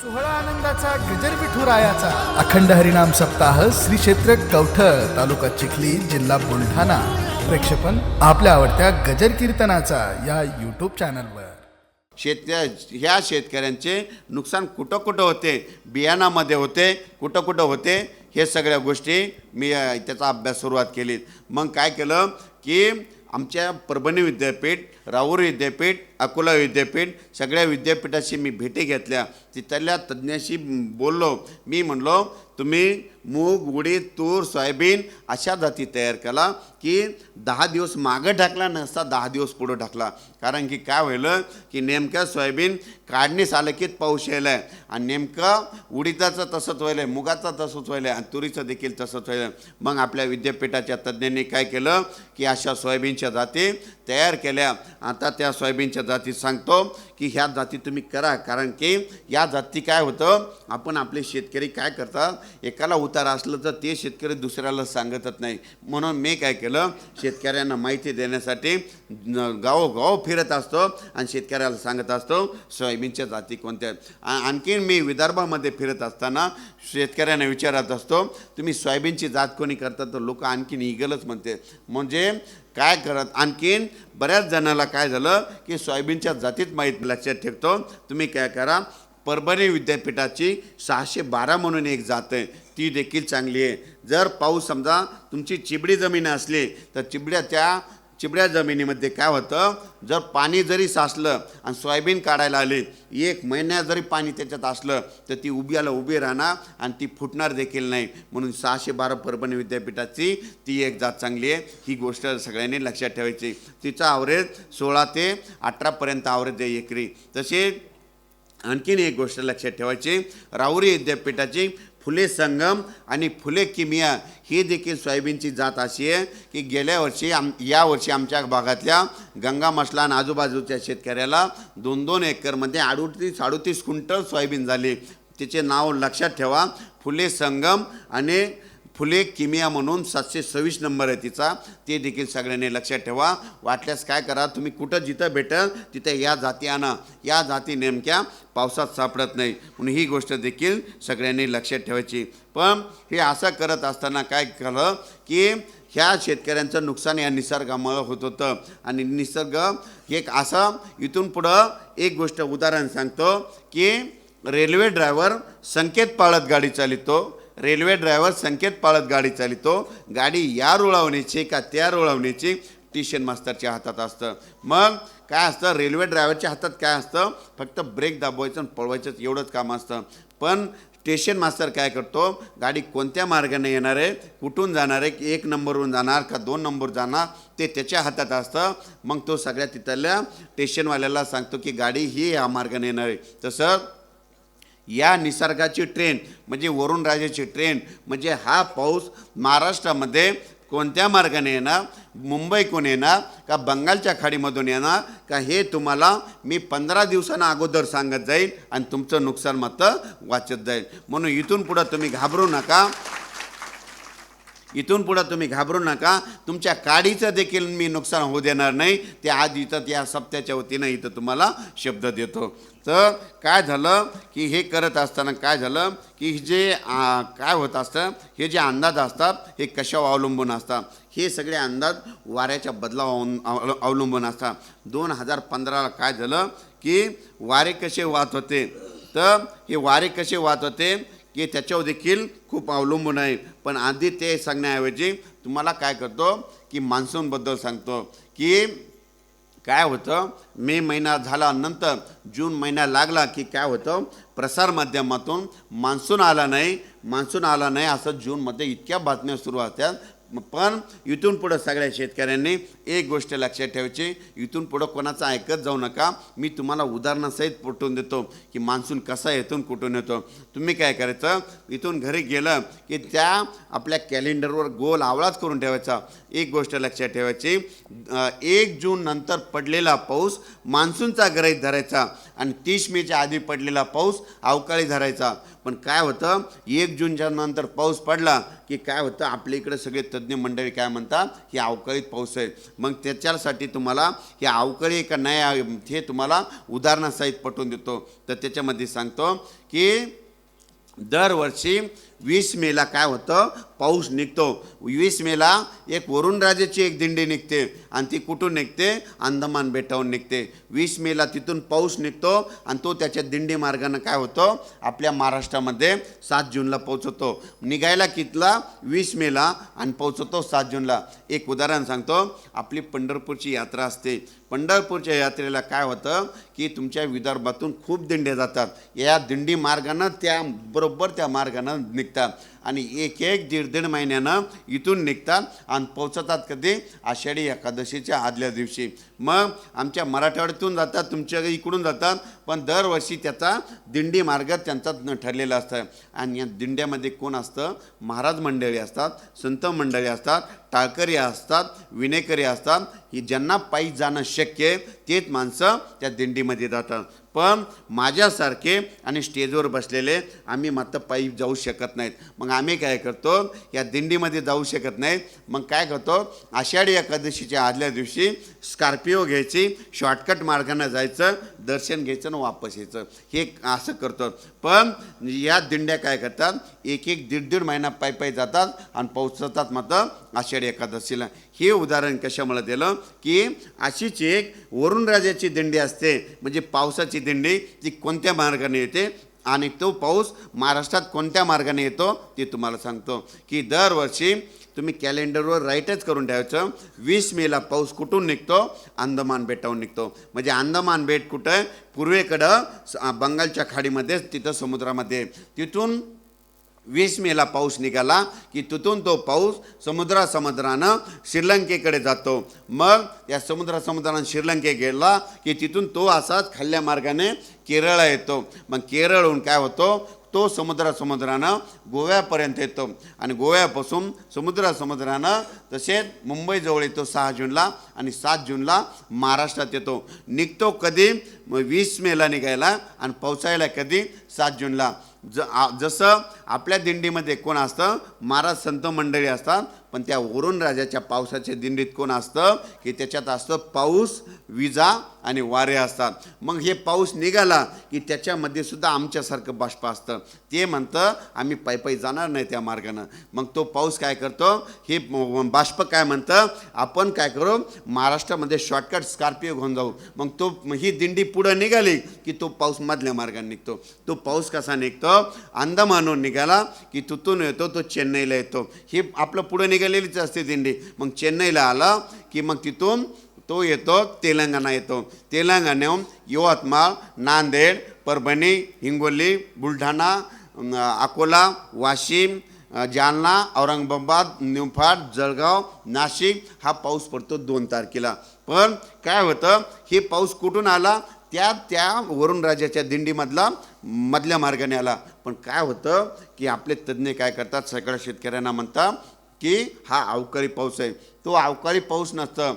सोहळा आनंदाचा गजर विठुरायाचा अखंड हरिनाम सप्ताह श्री क्षेत्र कवठळ तालुका चिखली जिल्हा बुलढाणा. प्रेक्षेपण आपल्या आवडत्या गजर कीर्तनाचा या युट्यूब चॅनलवर शेतकऱ्या ह्या शेतकऱ्यांचे नुकसान कुठं कुठं होते? बियाणामध्ये होते कुठं कुठं होते? हे सगळ्या गोष्टी मी त्याचा अभ्यास सुरुवात केली मग काय केलं की आमच्या परभणी विद्यापीठ राऊर विद्यापीठ अकोला विद्यापीठ सगळ्या विद्यापीठाशी मी भेटी घेतल्या. तिथल्या तज्ज्ञाशी बोललो. मी म्हणलो तुम्ही मूग उडीद तूर सोयाबीन अशा जाती तयार केला की दहा दिवस मागं ढकला नसता दहा दिवस पुढं ढकला कारण की काय व्हायलं की नेमकं सोयाबीन काढणीस आलं की पाऊस यायला आहे आणि नेमकं उडीदाचं तसंच व्हायलं आहे मुगाचं तसंच व्हायलं आहे आणि तुरीचं देखील तसंच व्हायलं मग आपल्या विद्यापीठाच्या तज्ज्ञांनी काय केलं की अशा सोयाबीनच्या जाती तयार केल्या. आता त्या सोयाबीनच्या जाती सांगतो की ह्या जाती तुम्ही करा. कारण की या जाती काय होतं? आपण आपले शेतकरी काय करतात? एकाला उतार असलं तर ते शेतकरी दुसऱ्याला सांगतच नाही. म्हणून मी काय केलं? शेतकऱ्यांना माहिती देण्यासाठी न- गावोगाव फिरत असतो आणि शेतकऱ्याला सांगत असतो सोयाबीनच्या जाती कोणत्या? आहेत. आणखीन मी विदर्भामध्ये फिरत असताना शेतकऱ्यांना विचारत असतो तुम्ही सोयाबीनची जात कोणी करता तर लोक आणखीन इगलच म्हणते. म्हणजे काय करत? आणखीन बऱ्याच जणाला काय झालं की सोयाबीनच्या जातीत माहीत लक्षात ठेवतो. तुम्ही काय करा? परभणी विद्यापीठाची सहाशे बारा म्हणून एक जात आहे. ती देखील चांगली आहे. जर पाऊस समजा तुमची चिबडी जमीन असली तर चिबड्या त्या चिबड्या जमिनीमध्ये काय होतं? जर पाणी जरी साचलं आणि सोयाबीन काढायला आले एक महिन्यात जरी पाणी त्याच्यात असलं तर ती उभ्याला उभी राहणार आणि ती फुटणार देखील नाही. म्हणून सहाशे बारा परभणी विद्यापीठाची ती एक जात चांगली आहे. ही गोष्ट सगळ्यांनी लक्षात ठेवायची. तिचा आवरेज सोळा ते अठरापर्यंत आवरेज आहे एकरी. तसे आणखीन एक गोष्ट लक्षात ठेवायची. राऊरी विद्यापीठाची फुले संगम आणि फुले किमिया ही देखील सोयाबीनची जात अशी आहे की गेल्या वर्षी आम या वर्षी आमच्या भागातल्या गंगा मसला आणि आजूबाजूच्या शेतकऱ्याला दोन दोन एकरमध्ये अडुतीस अडुतीस क्विंटल सोयाबीन झाली. तिचे नाव लक्षात ठेवा. फुले संगम आणि फुले किमिया म्हणून सातशे सव्वीस नंबर आहे तिचा. ते देखील सगळ्यांनी लक्षात ठेवा. वाटल्यास काय करा तुम्ही कुठं जिथं भेटेल तिथे या जाती आणा. या जाती नेमक्या पावसात सापडत नाही. म्हणून ही गोष्ट देखील सगळ्यांनी लक्षात ठेवायची. पण हे असं करत असताना काय झालं की ह्या शेतकऱ्यांचं नुकसान या निसर्गामुळं होत होतं. आणि निसर्ग एक असं इथून पुढं एक गोष्ट उदाहरण सांगतो की रेल्वे ड्रायव्हर संकेत पाळत गाडी चालितो. रेल्वे ड्रायव्हर संकेत पाळत गाडी चालितो. गाडी या रुळावण्याची का त्या रुळावण्याची ट्युशन मास्तरच्या हातात असतं. मग काय असतं? रेल्वे ड्रायव्हरच्या हातात काय असतं? फक्त ब्रेक दाबवायचं आणि पळवायचं एवढंच काम असतं. पण स्टेशन मास्तर काय करतो? गाडी कोणत्या मार्गाने येणार आहे? कुठून जाणार आहे? की एक नंबरवरून जाणार का दोन नंबर जाणार? ते त्याच्या हातात असतं. मग तो सगळ्या तिथल्या स्टेशनवाल्याला सांगतो की गाडी ही या मार्गाने येणार आहे. तसं या निसर्गाची ट्रेन म्हणजे वरुण राजाची ट्रेन म्हणजे हा पाऊस महाराष्ट्रामध्ये कोणत्या मार्गाने येणार? मुंबईकडून येणार? का बंगालच्या खाडीमधून येणार? का हे तुम्हाला मी पंधरा दिवसांना अगोदर सांगत जाईल आणि तुमचं नुकसान मात्र वाचत जाईल. म्हणून इथून पुढं तुम्ही घाबरू नका. इथून पुढं तुम्ही घाबरू नका. तुमच्या काडीचं देखील मी नुकसान होऊ देणार नाही. ते आज इथं या सप्त्याच्या वतीनं इथं तुम्हाला शब्द देतो. तर काय झालं की हे करत असताना काय झालं की जे काय होत असतं हे जे अंदाज असतात हे कशावर अवलंबून असतात हे सगळे अंदाज वाऱ्याच्या बदलावर अवलंबून असतात. दोन हजार पंधराला काय झालं की वारे कसे वाहत होते? तर हे वारे कसे वाहत होते? की त्याच्यावर देखील खूप अवलंबून आहे. पण आधी ते सांगण्याऐवजी तुम्हाला काय करतो की मान्सूनबद्दल सांगतो की काय होतं मे महिना झाल्यानंतर जून महिना लागला की काय होतं प्रसारमाध्यमातून मान्सून आला नाही मान्सून आला नाही असं जूनमध्ये इतक्या बातम्या सुरू होत्या पण इथून पुढं सगळ्या शेतकऱ्यांनी एक गोष्ट लक्षात ठेवायची इथून पुढं कोणाचं ऐकत जाऊ नका. मी तुम्हाला उदाहरणासहित पटवून देतो की मान्सून कसा येतून कुठून येतो. तुम्ही काय करायचं इथून घरी गेलं की त्या आपल्या कॅलेंडरवर गोल आवळाच करून ठेवायचा. एक गोष्ट लक्षात ठेवायची एक जून नंतर पडलेला पाऊस मान्सूनचा गरज धरायचा आणि तीस मेच्या आधी पडलेला पाऊस अवकाळी धरायचा. पण काय होतं एक जूनच्या नंतर पाऊस पडला की काय होतं आपल्या इकडे सगळे तज्ज्ञ मंडळी काय म्हणतात ही अवकाळीत पाऊस आहे. मग त्याच्यासाठी तुम्हाला हे अवकाळी का नाही हे तुम्हाला उदाहरणासहित पटवून देतो. तर त्याच्यामध्ये सांगतो की दरवर्षी वीस मेला काय होतं? पाऊस निघतो. वीस मेला एक वरुणराजाची एक दिंडी निघते आणि ती कुठून निघते? अंदमान बेटावून निघते. वीस मेला तिथून पाऊस निघतो आणि तो त्याच्या दिंडी मार्गानं काय होतो? आपल्या महाराष्ट्रामध्ये सात जूनला पोहोचतो. निघायला कितला? वीस मेला आणि पोहोचतो सात जूनला. एक उदाहरण सांगतो. आपली पंढरपूरची यात्रा असते. पंढरपूरच्या यात्रेला काय होतं? की तुमच्या विदर्भातून खूप दिंड्या जातात. या दिंडी मार्गानं त्या बरोबर त्या मार्गानं निघतात आणि एक एक दीड दीड महिन्यानं इथून निघतात आणि पोचतात कधी? आषाढी एकादशीच्या आदल्या दिवशी. मग आमच्या मराठवाड्यातून जातात तुमच्या इकडून जातात पण दरवर्षी त्याचा दिंडी मार्ग त्यांचा ठरलेला असतं. आणि या दिंड्यामध्ये कोण असतं? महाराज मंडळी असतात संत मंडळी असतात टाळकरी असतात विनेकरी असतात. ही ज्यांना पायी जाणं शक्य आहे तेच माणसं त्या दिंडीमध्ये जातात. पण माझ्यासारखे आणि स्टेजवर बसलेले आम्ही मात्र पायी जाऊ शकत नाहीत. मग आम्ही काय करतो या दिंडीमध्ये जाऊ शकत नाहीत. मग काय करतो आषाढी एकादशीच्या आदल्या दिवशी स्कॉर्पिओ घ्यायची शॉर्टकट मार्गाने जायचं दर्शन घ्यायचं आणि वापस यायचं. हे असं करतो. पण या दिंड्या काय करतात एक एक दीड दीड महिना पायी पायी जातात आणि पोचतात मात्र आषाढी एकादशीला. हे उदाहरण कशामुळे दिलं? की अशीच एक वरुणराजाची दिंडी असते म्हणजे पावसाची दिंडी ती कोणत्या मार्गाने येते? आणि तो पाऊस महाराष्ट्रात कोणत्या मार्गाने येतो? ते तुम्हाला सांगतो. की दरवर्षी तुम्ही कॅलेंडरवर राईटच करून ठेवायचं. वीस मेला पाऊस कुठून निघतो? अंदमान बेटावरून निघतो. म्हणजे अंदमान बेट कुठं? आहे पूर्वेकडं स- बंगालच्या खाडीमध्ये तिथं समुद्रामध्ये. तिथून वीस मेला पाऊस निघाला की तिथून तो पाऊस समुद्रा समुद्रानं श्रीलंकेकडे जातो. मग या समुद्रासमुद्रानं श्रीलंके गेला की तिथून तो असाच खाल्ल्या मार्गाने केरळला येतो. मग केरळहून काय होतो? तो समुद्रासमुद्रानं गोव्यापर्यंत येतो. आणि गोव्यापासून समुद्रासमुद्रानं तसेच मुंबईजवळ येतो सहा जूनला आणि सात जूनला महाराष्ट्रात येतो. निघतो कधी? मग वीस मेला निघायला आणि पोचायला कधी? सात जूनला. ज जसं आपल्या दिंडीमध्ये कोण असतं? महाराज संत मंडळी असतात पण त्या वरुण राजाच्या पावसाच्या दिंडीत कोण असतं? की त्याच्यात असतं पाऊस विजा आणि वारे असतात. मग हे पाऊस निघाला की त्याच्यामध्ये सुद्धा आमच्यासारखं बाष्प असतं. ते म्हणतं आम्ही पायी पायी जाणार नाही त्या मार्गानं. मग तो पाऊस काय करतो? हे बाष्प काय म्हणतं? आपण काय करू? महाराष्ट्रामध्ये शॉर्टकट स्कॉर्पिओ घेऊन जाऊ. मग तो ही दिंडी पुढं निघाली की तो पाऊस मधल्या मार्गाने निघतो. तो पाऊस कसा निघतो? अंदमानून निघा निघाला की तिथून येतो तो चेन्नईला येतो. ही आपलं पुढं निघालेलीच असते दिंडी. मग चेन्नईला आला की मग तिथून तो येतो तेलंगणा येतो. तेलंगणाहून यवतमाळ नांदेड परभणी हिंगोली बुलढाणा अकोला वाशिम जालना औरंगाबाद निफाड जळगाव नाशिक हा पाऊस पडतो दोन तारखेला. पण काय होतं हे पाऊस कुठून आला? त्या त्या वरुणराजाच्या दिंडीमधला मधल्या मार्गाने आला. पण काय होतं की आपले तज्ज्ञ काय करतात? सगळ्या शेतकऱ्यांना म्हणतात की हा अवकाळी पाऊस आहे. तो अवकाळी पाऊस नसतं.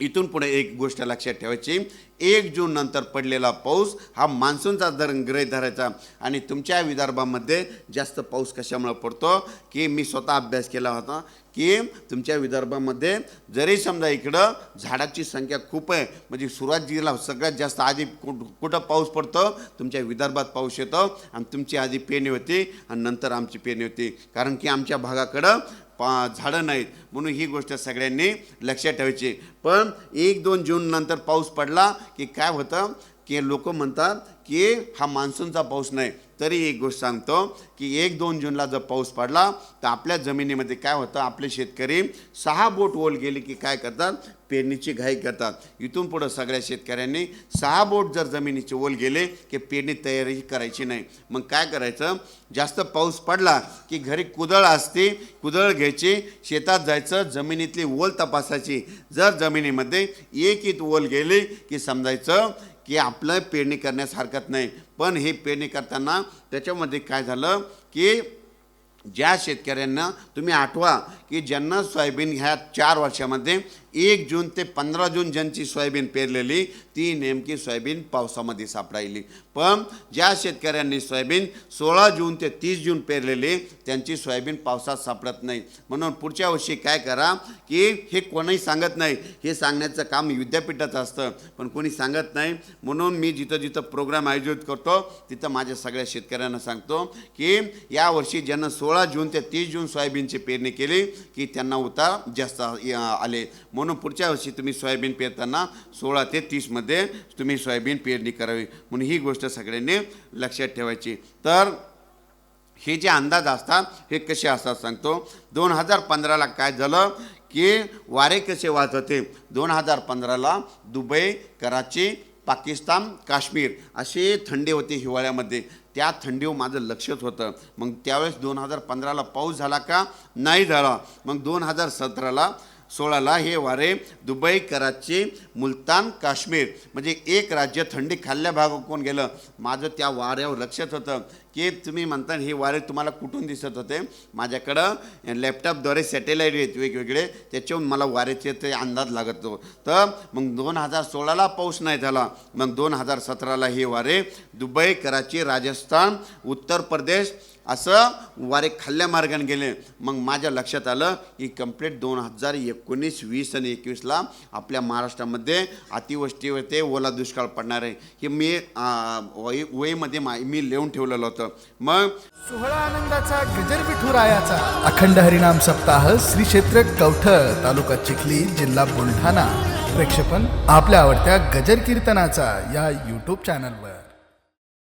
इथून पुढे एक गोष्ट लक्षात ठेवायची. एक जून नंतर पडलेला पाऊस हा मान्सूनचा दर ग्रह धरायचा. आणि तुमच्या विदर्भामध्ये जास्त पाऊस कशामुळे पडतो? की मी स्वतः अभ्यास केला होता की तुमच्या विदर्भामध्ये जरी समजा इकडं झाडाची संख्या खूप आहे म्हणजे सुरुवातीला सगळ्यात जास्त आधी कुठ कुठं पाऊस पडतो? तुमच्या विदर्भात पाऊस येतो आणि तुमची आधी पेरणी होती आणि नंतर आमची पेरणी होती. कारण की आमच्या भागाकडं पा झाडं नाहीत. म्हणून ही गोष्ट सगळ्यांनी लक्षात ठेवायची. पण एक दोन जून नंतर पाऊस पडला की काय होतं? की लोक म्हणतात की हा मान्सूनचा पाऊस नाही. तरी एक गोष्ट सांगतो की एक दोन जूनला जर पाऊस पडला तर आपल्या जमिनीमध्ये काय होतं? आपले शेतकरी सहा बोट ओल गेले की काय करतात? पेरणीची घाई करतात. इथून पुढं सगळ्या शेतकऱ्यांनी सहा बोट जर जमिनीचे ओल गेले की पेरणी तयारी करायची नाही. मग काय करायचं? जास्त पाऊस पडला की घरी कुदळ असते कुदळ घ्यायची शेतात जायचं जमिनीतली ओल तपासायची. जर जमिनीमध्ये एक इत ओल गेली की समजायचं की आपलं पेरणी करण्यास हरकत नाही. पण हे पेरणी करताना त्याच्यामध्ये काय झालं की ज्या शेतकऱ्यांना तुम्ही आठवा की ज्यांना सोयाबीन ह्या चार वर्षामध्ये एक जून ते पंधरा जून ज्यांची सोयाबीन पेरलेली ती नेमकी सोयाबीन पावसामध्ये सापडायली. पण ज्या शेतकऱ्यांनी सोयाबीन सोळा जून ते तीस जून पेरलेली त्यांची सोयाबीन पावसात सापडत नाही. म्हणून पुढच्या वर्षी काय करा की हे कोणीही सांगत नाही. हे सांगण्याचं काम विद्यापीठाचं असतं पण कोणी सांगत नाही. म्हणून मी जिथं जिथं प्रोग्राम आयोजित करतो तिथं माझ्या सगळ्या शेतकऱ्यांना सांगतो की यावर्षी ज्यांना सोळा जून ते तीस जून सोयाबीनची पेरणी केली की त्यांना उतार जास्त आले. म्हणून पुढच्या वर्षी तुम्ही सोयाबीन पेरताना सोळा ते तीसमध्ये तुम्ही सोयाबीन पेरणी करावी. म्हणून ही गोष्ट सगळ्यांनी लक्षात ठेवायची. तर हे जे अंदाज असतात हे कसे असतात सांगतो. दोन हजार पंधराला काय झालं की वारे कसे वाहत होते? दोन हजार पंधराला दुबई कराची पाकिस्तान काश्मीर असे थंडी होते हिवाळ्यामध्ये. त्या थंडीवर माझं लक्षच होतं. मग त्यावेळेस दोन हजार पंधराला पाऊस झाला का? नाही झाला. मग दोन हजार सतराला सोळाला हे वारे दुबई कराची मुलतान काश्मीर म्हणजे एक राज्य थंडी खाल्ल्या भाग कोण गेलं? माझं त्या वाऱ्यावर लक्षात होतं. की तुम्ही म्हणता हे वारे तुम्हाला कुठून दिसत होते? माझ्याकडं लॅपटॉपद्वारे सॅटेलाईट आहेत वेगवेगळे त्याच्याहून मला वाऱ्याचे ते अंदाज लागत होतो. तर मग दोन हजार सोळाला पाऊस नाही झाला. मग दोन हजार सतराला हे वारे दुबई कराची राजस्थान उत्तर प्रदेश असं वारे खाल्ल्या मार्गाने गेले. मग माझ्या लक्षात आलं की कंप्लीट दोन हजार एकोणीस वीस आणि एकवीसला आपल्या महाराष्ट्रामध्ये अतिवृष्टी होते ओला दुष्काळ पडणार आहे. हे मी वय वयमध्ये मा मी लिहून ठेवलेलं होतं. मग सोहळा आनंदाचा गजर विठुरायाचा अखंड हरिनाम सप्ताह श्री क्षेत्र कवठळ तालुका चिखली जिल्हा बुलढाणा. प्रेक्षेपण आपल्या आवडत्या गजर कीर्तनाचा या यूट्यूब चॅनलवर